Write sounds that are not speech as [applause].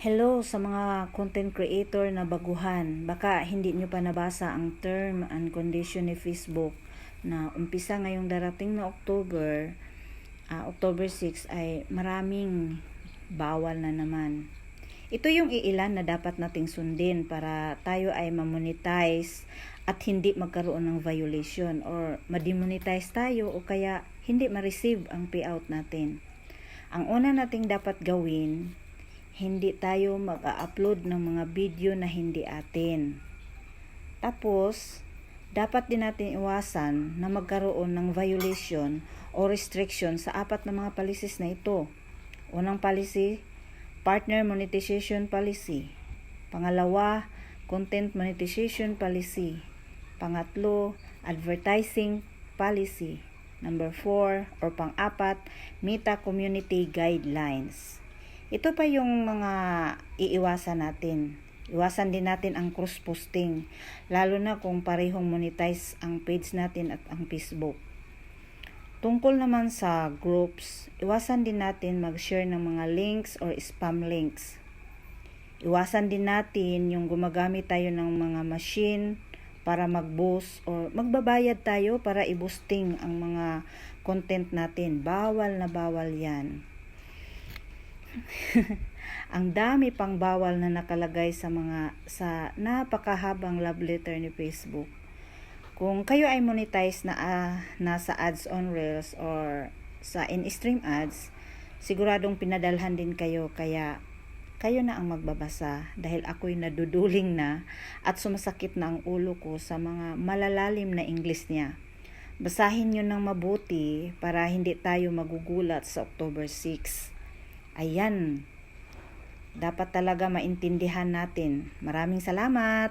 Hello sa mga content creator na baguhan. Baka hindi nyo pa nabasa ang term and condition ni Facebook na umpisa ngayong darating na October, ah, October 6 ay maraming bawal na naman. Ito yung iilan na dapat nating sundin para tayo ay mamonetize at hindi magkaroon ng violation or ma-demonetize tayo o kaya hindi ma-receive ang payout natin. Ang una nating dapat gawin, hindi tayo mag-upload ng mga video na hindi atin. Tapos, dapat din natin iwasan na magkaroon ng violation o restriction sa apat na mga policies na ito. Unang policy, partner monetization policy. Pangalawa, content monetization policy. Pangatlo, advertising policy. Number four, or pang-apat, meta community guidelines. Ito pa yung mga iiwasan natin. Iwasan din natin ang cross-posting, lalo na kung parehong monetize ang page natin at ang Facebook. Tungkol naman sa groups, iwasan din natin mag-share ng mga links or spam links. Iwasan din natin yung gumagamit tayo ng mga machine para mag-boost or magbabayad tayo para i-boosting ang mga content natin. Bawal na bawal yan. [laughs] ang dami pang bawal na nakalagay sa mga sa napakahabang love letter ni Facebook. Kung kayo ay monetize na ah, nasa ads on Reels or sa in-stream ads, siguradong pinadalhan din kayo kaya kayo na ang magbabasa dahil ako'y naduduling na at sumasakit na ang ulo ko sa mga malalalim na English niya. Basahin nyo ng mabuti para hindi tayo magugulat sa October 6. Ayan, dapat talaga maintindihan natin. Maraming salamat!